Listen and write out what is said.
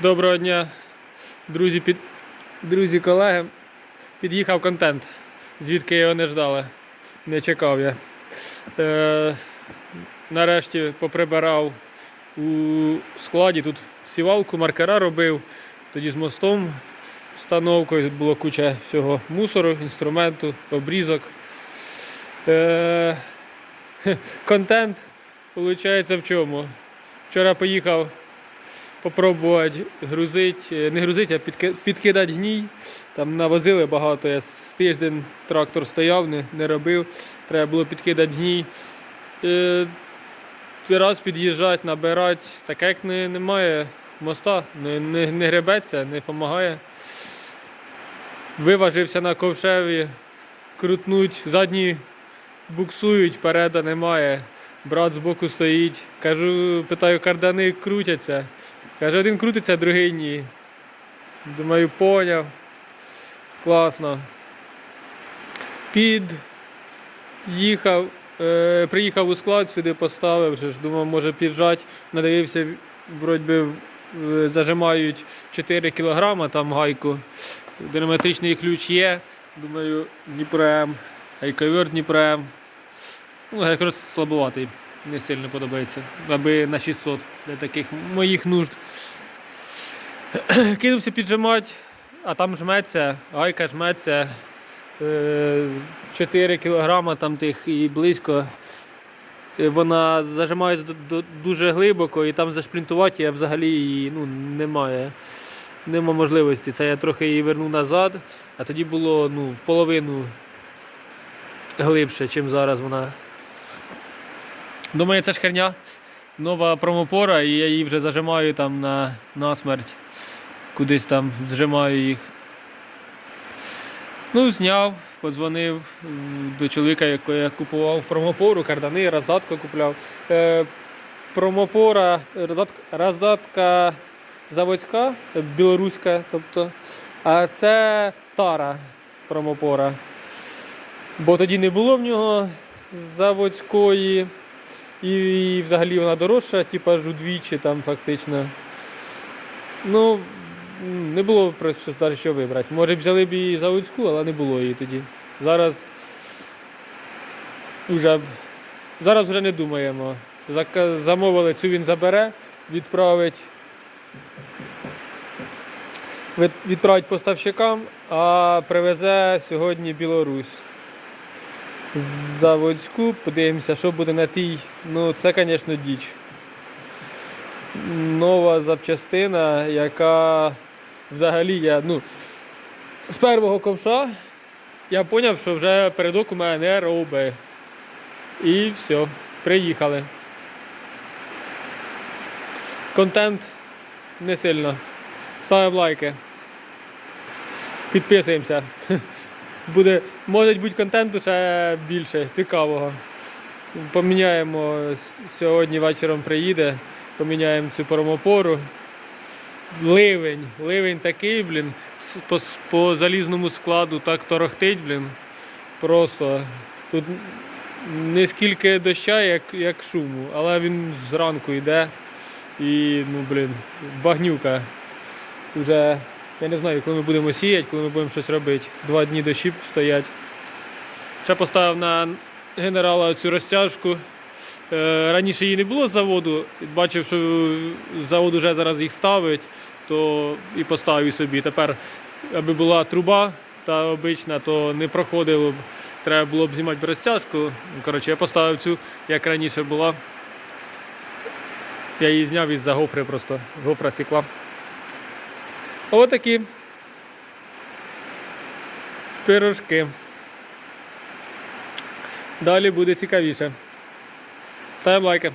Доброго дня, друзі, під... друзі, колеги. Під'їхав контент, звідки його не ждали. Не чекав я. Е... Нарешті поприбирав у складі. Тут сівалку, маркера робив, тоді з мостом, встановкою. Було куча всього мусору, інструменту, обрізок. Е... Контент, виходить, в чому? Вчора поїхав попробувати грузити, не грузити, а підкидати гній. Там навозили багато. Я з тиждень трактор стояв, не, не робив. Треба було підкидати гній. Е, раз під'їжджати, набирати, так як не, немає моста, не, не, не гребеться, не допомагає. Виважився на ковшеві, крутнуть, задні буксують, переда немає. Брат збоку стоїть. Кажу, питаю, кардани крутяться. Каже, один крутиться, другий ні. Думаю, поняв. Класно. Під їхав, е, приїхав у склад, сюди поставив, вже ж думав, може піджать. Надивився, вроді би, зажимають 4 кг там гайку. Динаметричний ключ є. Думаю, Дніпрем, гайковер Дніпрем. Ну, гайковер слабуватий, не сильно подобається. Аби на 600 для таких моїх нужд. Кинувся піджимати, а там жметься, гайка жметься. е, 4 кілограма там тих і близько. Е, Вона зажимається ду- ду- дуже глибоко і там зашплінтувати я взагалі її ну, немає. Нема можливості. Це я трохи її вернув назад, а тоді було ну, половину глибше, ніж зараз вона. Думаю, це ж херня. Нова промопора, і я її вже зажимаю там на, на смерть. Кудись там зжимаю їх. Ну, зняв, подзвонив до чоловіка, якого я купував промопору, кардани, роздатку купляв. Е, промопора, роздатка, роздатка заводська, білоруська, тобто. А це тара промопора. Бо тоді не було в нього заводської. І, взагалі вона дорожча, типу аж удвічі там фактично. Ну, не було про що навіть що вибрати. Може б взяли б її заводську, але не було її тоді. Зараз вже, зараз вже не думаємо. Замовили, цю він забере, відправить, відправить поставщикам, а привезе сьогодні Білорусь заводську, подивимося, що буде на тій. Ну, це, звісно, діч. Нова запчастина, яка взагалі я, ну, з першого ковша я зрозумів, що вже передок у мене не робить. І все, приїхали. Контент не сильно. Ставимо лайки. Підписуємося. Буде, може бути контенту ще більше, цікавого. Поміняємо сьогодні вечором приїде, поміняємо цю промопору. Ливень, ливень такий, блін, по, по залізному складу так торохтить, блін. Просто тут не скільки доща, як, як шуму, але він зранку йде і, ну, блін, багнюка. Вже я не знаю, коли ми будемо сіяти, коли ми будемо щось робити. Два дні дощі стоять. Ще поставив на генерала цю розтяжку. Е, Раніше її не було з заводу. Бачив, що завод вже зараз їх ставить, то і поставив собі. Тепер, аби була труба та обична, то не проходило б. Треба було б знімати розтяжку. Коротше, я поставив цю, як раніше була. Я її зняв із-за гофри просто. Гофра сікла. Отакі пирожки. Далі буде цікавіше. Ставимо лайки.